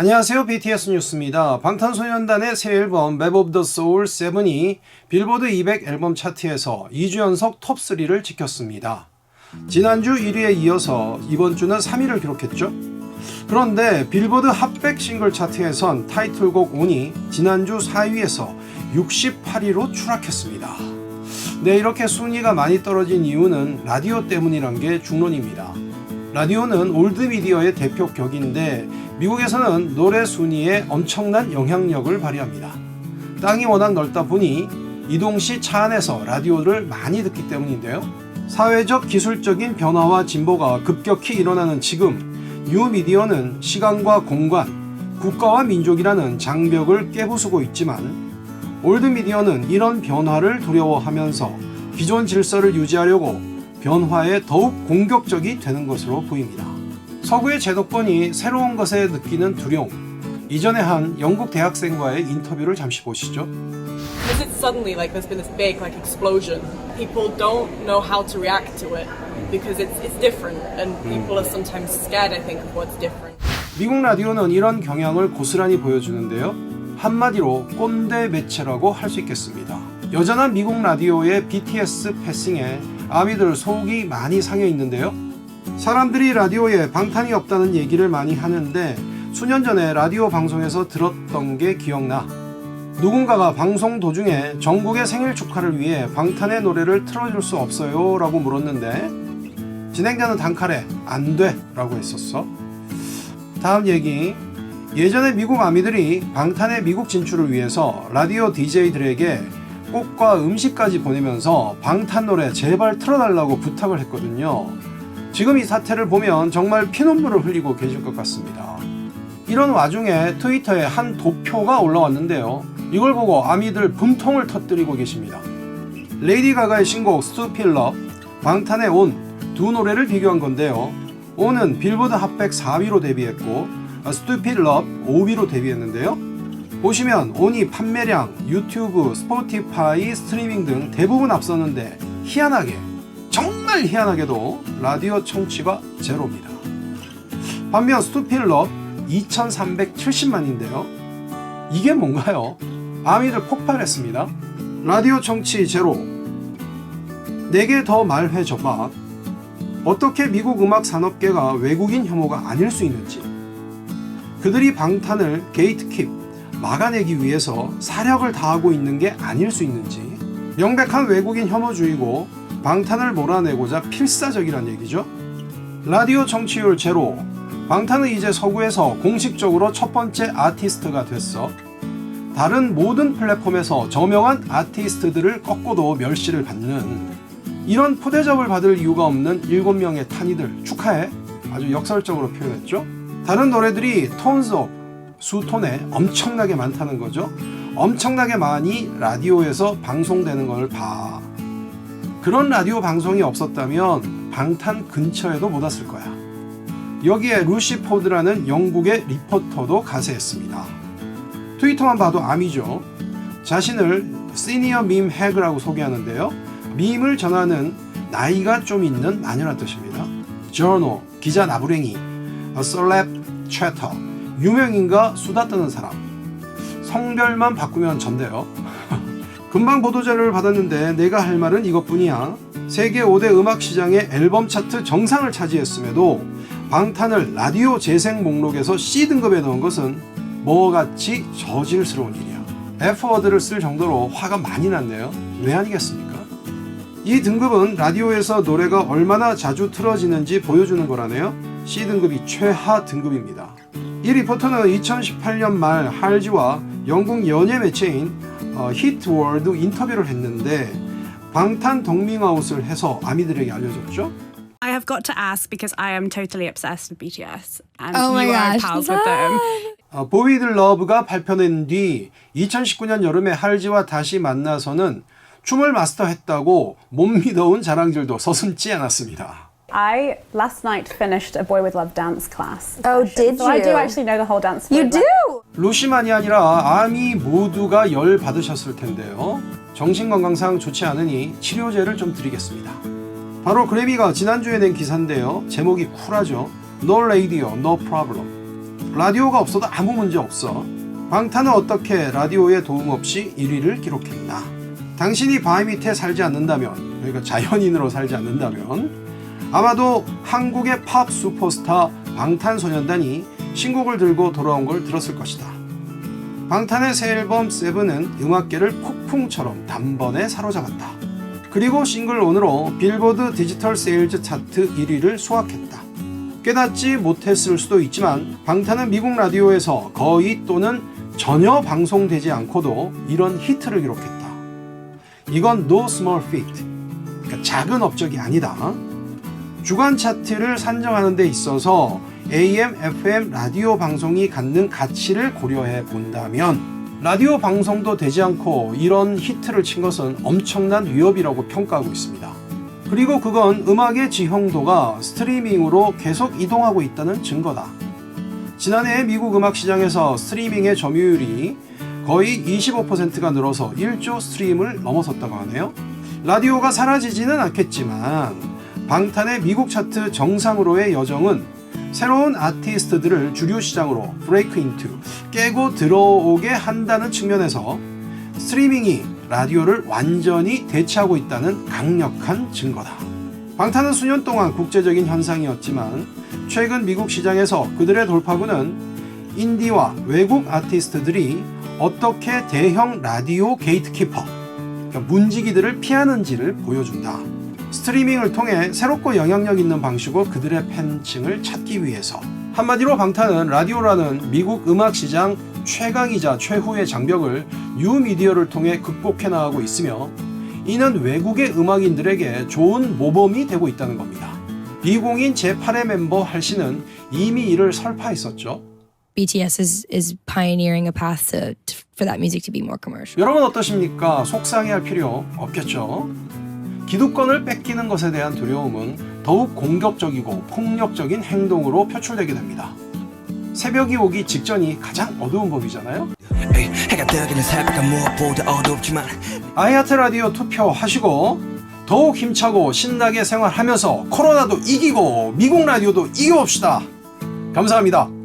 안녕하세요. BTS 뉴스입니다. 방탄소년단의 새 앨범 Map of the Soul 7이 빌보드 200 앨범 차트에서 2주 연속 톱3를 지켰습니다. 지난주 1위에 이어서 이번 주는 3위를 기록했죠. 그런데 빌보드 핫백 싱글 차트에선 타이틀곡 온이 지난주 4위에서 68위로 추락했습니다. 네, 이렇게 순위가 많이 떨어진 이유는 라디오 때문이란 게 중론입니다. 라디오는 올드 미디어의 대표 격인데 미국에서는 노래 순위에 엄청난 영향력을 발휘합니다. 땅이 워낙 넓다 보니 이동 시 차 안에서 라디오를 많이 듣기 때문인데요. 사회적 기술적인 변화와 진보가 급격히 일어나는 지금 뉴미디어는 시간과 공간, 국가와 민족이라는 장벽을 깨부수고 있지만 올드미디어는 이런 변화를 두려워하면서 기존 질서를 유지하려고 변화에 더욱 공격적이 되는 것으로 보입니다. 서구의 제도권이 새로운 것에 느끼는 두려움. 이전에 한 영국 대학생과의 인터뷰를 잠시 보시죠. Because it's suddenly like there's been this big like explosion. People don't know how to react to it because it's it's different, and people are sometimes scared. I think of what's different. 미국 라디오는 이런 경향을 고스란히 보여주는데요. 한마디로 꼰대 매체라고 할 수 있겠습니다. 여전한 미국 라디오의 BTS 패싱에 아미들 속이 많이 상해 있는데요. 사람들이 라디오에 방탄이 없다는 얘기를 많이 하는데 수년 전에 라디오 방송에서 들었던 게 기억나. 누군가가 방송 도중에 전국의 생일 축하를 위해 방탄의 노래를 틀어줄 수 없어요 라고 물었는데 진행자는 단칼에 안 돼 라고 했었어. 다음 얘기. 예전에 미국 아미들이 방탄의 미국 진출을 위해서 라디오 DJ들에게 꽃과 음식까지 보내면서 방탄 노래 제발 틀어달라고 부탁을 했거든요. 지금 이 사태를 보면 정말 피눈물을 흘리고 계실 것 같습니다. 이런 와중에 트위터에 한 도표가 올라왔는데요. 이걸 보고 아미들 분통을 터뜨리고 계십니다. 레이디 가가의 신곡 Love, 방탄의 온 두 노래를 비교한 건데요. 온은 빌보드 핫백 4위로 데뷔했고 Love 5위로 데뷔했는데요. 보시면 온이 판매량, 유튜브, 스포티파이, 스트리밍 등 대부분 앞서는데 희한하게 정말 희한하게도 라디오 청취가 제로입니다. 반면 스투필 럽 2370만인데요. 이게 뭔가요? 아미들 폭발했습니다. 라디오 청취 제로. 내게 더 말해 줘봐. 어떻게 미국 음악 산업계가 외국인 혐오가 아닐 수 있는지. 그들이 방탄을 게이트킵, 막아내기 위해서 사력을 다하고 있는 게 아닐 수 있는지. 명백한 외국인 혐오주의고 방탄을 몰아내고자 필사적이란 얘기죠. 라디오 청취율 제로. 방탄은 이제 서구에서 공식적으로 첫 번째 아티스트가 됐어. 다른 모든 플랫폼에서 저명한 아티스트들을 꺾고도 멸시를 받는 이런 푸대접을 받을 이유가 없는 7명의 탄이들 축하해. 아주 역설적으로 표현했죠. 다른 노래들이 톤스 업, 수톤에 엄청나게 많다는 거죠. 엄청나게 많이 라디오에서 방송되는 걸 봐. 그런 라디오 방송이 없었다면 방탄 근처에도 못 왔을 거야. 여기에 루시 포드라는 영국의 리포터도 가세했습니다. 트위터만 봐도 암이죠. 자신을 시니어 밈 해그라고 소개하는데요. 밈을 전하는 나이가 좀 있는 마녀란 뜻입니다. 저너, 기자 나부랭이, 썰랩 채터, 유명인과 수다 떠는 사람. 성별만 바꾸면 전데요. 금방 보도자료를 받았는데 내가 할 말은 이것뿐이야. 세계 5대 음악 시장의 앨범 차트 정상을 차지했음에도 방탄을 라디오 재생 목록에서 C등급에 넣은 것은 뭐같이 저질스러운 일이야. F워드를 쓸 정도로 화가 많이 났네요. 왜 아니겠습니까? 이 등급은 라디오에서 노래가 얼마나 자주 틀어지는지 보여주는 거라네요. C등급이 최하 등급입니다. 이 리포터는 2018년 말 할지와 영국 연예 매체인 어, 히트월드 인터뷰를 했는데 방탄 덕밍아웃을 해서 아미들에게 알려줬죠. I have got to ask because I am totally obsessed with BTS and Oh my you are gosh, pals with them. 어, 보이드 러브가 발표된 뒤 2019년 여름에 할지와 다시 만나서는 춤을 마스터했다고 못 믿어온 자랑질도 서슴지 않았습니다. I last night finished a Boy with Love dance class. Oh, did So I do you? actually know the whole dance. You do? 루시만이 아니라 아미 모두가 열 받으셨을 텐데요. 정신건강상 좋지 않으니 치료제를 좀 드리겠습니다. 바로 그래비가 지난주에 낸 기사인데요. 제목이 쿨하죠. No radio, no problem. 라디오가 없어도 아무 문제 없어. 방탄은 어떻게 라디오의 도움 없이 1위를 기록했나? 당신이 바위 밑에 살지 않는다면, 그러니까 자연인으로 살지 않는다면, 아마도 한국의 팝 슈퍼스타 방탄소년단이 신곡을 들고 돌아온 걸 들었을 것이다. 방탄의 새 앨범 세븐은 음악계를 폭풍처럼 단번에 사로잡았다. 그리고 싱글 온으로 빌보드 디지털 세일즈 차트 1위를 수확했다. 깨닫지 못했을 수도 있지만 방탄은 미국 라디오에서 거의 또는 전혀 방송되지 않고도 이런 히트를 기록했다. 이건 small feat, 그러니까 작은 업적이 아니다. 주간 차트를 산정하는 데 있어서 AM, FM 라디오 방송이 갖는 가치를 고려해 본다면 라디오 방송도 되지 않고 이런 히트를 친 것은 엄청난 위협이라고 평가하고 있습니다. 그리고 그건 음악의 지형도가 스트리밍으로 계속 이동하고 있다는 증거다. 지난해 미국 음악 시장에서 스트리밍의 점유율이 거의 25%가 늘어서 1조 스트림을 넘어섰다고 하네요. 라디오가 사라지지는 않겠지만 방탄의 미국 차트 정상으로의 여정은 새로운 아티스트들을 주류 시장으로 브레이크 인투 깨고 들어오게 한다는 측면에서 스트리밍이 라디오를 완전히 대체하고 있다는 강력한 증거다. 방탄은 수년 동안 국제적인 현상이었지만 최근 미국 시장에서 그들의 돌파구는 인디와 외국 아티스트들이 어떻게 대형 라디오 게이트키퍼, 그러니까 문지기들을 피하는지를 보여준다. 스트리밍을 통해 새롭고 영향력 있는 방식으로 그들의 팬층을 찾기 위해서 한마디로 방탄은 라디오라는 미국 음악 시장 최강이자 최후의 장벽을 뉴미디어를 통해 극복해 나가고 있으며 이는 외국의 음악인들에게 좋은 모범이 되고 있다는 겁니다. 비공인 제8의 멤버 할씨는 이미 이를 설파했었죠. BTS is is pioneering a path to for that music to be more commercial. 여러분 어떠십니까? 속상해할 필요 없겠죠. 기득권을 뺏기는 것에 대한 두려움은 더욱 공격적이고 폭력적인 행동으로 표출되게 됩니다. 새벽이 오기 직전이 가장 어두운 법이잖아요. 아이하트 라디오 투표하시고 더욱 힘차고 신나게 생활하면서 코로나도 이기고 미국 라디오도 이겨봅시다. 감사합니다.